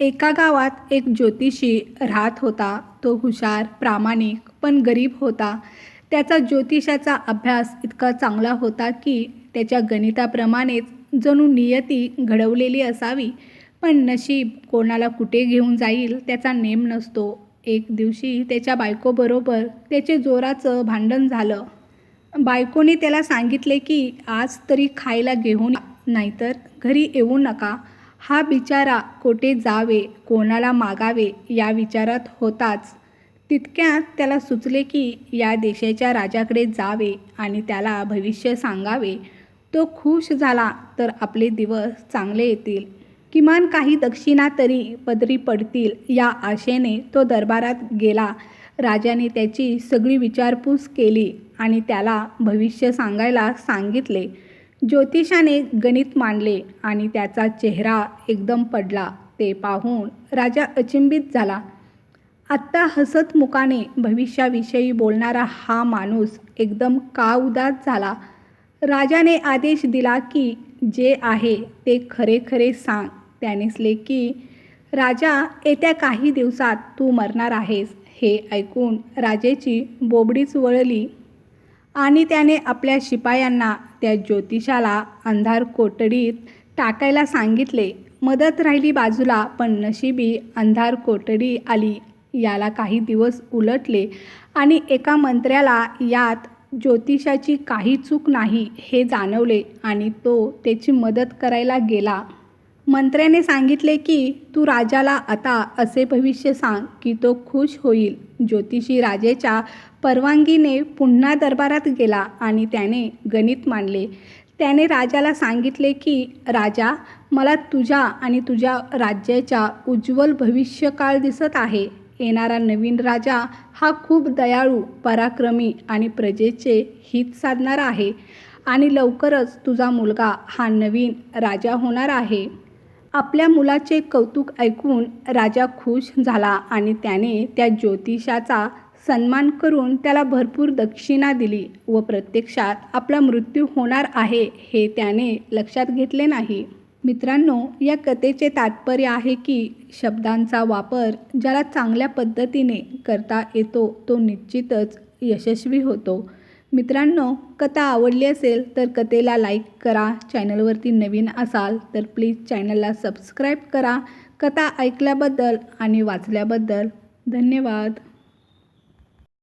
एका गावात एक ज्योतिषी राहत होता. तो हुशार प्रामाणिक पण गरीब होता. त्याचा ज्योतिषाचा अभ्यास इतका चांगला होता की त्याच्या गणिताप्रमाणेच जणू नियती घडवलेली असावी. पण नशीब कोणाला कुठे घेऊन जाईल त्याचा नेम नसतो. एक दिवशी त्याच्या बायकोबरोबर त्याचे जोराचं भांडण झालं. बायकोने त्याला सांगितले की आज तरी खायला घेऊन नाहीतर घरी येऊ नका. हा बिचारा कोठे जावे कोणाला मागावे या विचारात होताच. तितक्यात त्याला सुचले की या देशाच्या राजाकडे जावे आणि त्याला भविष्य सांगावे. तो खुश झाला तर आपले दिवस चांगले येतील. किमान काही दक्षिणा तरी पदरी पडतील या आशेने तो दरबारात गेला. राजाने त्याची सगळी विचारपूस केली आणि त्याला भविष्य सांगायला सांगितले. ज्योतिषाने गणित मांडले आणि त्याचा चेहरा एकदम पडला. ते पाहून राजा अचिंबित झाला. आत्ता हसतमुखाने भविष्याविषयी बोलणारा हा माणूस एकदम का उदास झाला? राजाने आदेश दिला की जे आहे ते खरे खरे सांग. त्यानेसले की राजा येत्या काही दिवसात तू मरणार आहेस. हे ऐकून राजेची बोबडीच वळली. आणि त्याने आपल्या शिपायांना त्या ज्योतिषाला अंधार कोठडीत टाकायला सांगितले. मदत राहिली बाजूला पण नशिबी अंधार कोठडी आली. याला काही दिवस उलटले आणि एका मंत्र्याला यात ज्योतिषाची काही चूक नाही हे जाणवले आणि तो त्याची मदत करायला गेला. मंत्र्याने सांगितले की तू राजाला आता असे भविष्य सांग की तो खुश होईल. ज्योतिषी राजेच्या परवानगीने पुन्हा दरबारात गेला आणि त्याने गणित मांडले. त्याने राजाला सांगितले की राजा मला तुझ्या आणि तुझ्या राज्याच्या उज्ज्वल भविष्यकाळ दिसत आहे. येणारा नवीन राजा हा खूप दयाळू पराक्रमी आणि प्रजेचे हित साधणार आहे आणि लवकरच तुझा मुलगा हा नवीन राजा होणार आहे. आपल्या मुलाचे कौतुक ऐकून राजा खुश झाला आणि त्याने त्या ज्योतिषाचा सन्मान करून त्याला भरपूर दक्षिणा दिली व प्रत्यक्षात आपला मृत्यू होणार आहे हे त्याने लक्षात घेतले नाही. मित्रांनो या कथेचे तात्पर्य आहे की शब्दांचा वापर ज्याला चांगल्या पद्धतीने करता येतो तो निश्चितच यशस्वी होतो. मित्रांनो कथा आवडली असेल तर कथेला लाईक करा. चॅनलवरती नवीन असाल तर प्लीज चॅनलला सबस्क्राईब करा. कथा ऐकल्याबद्दल आणि वाचल्याबद्दल धन्यवाद.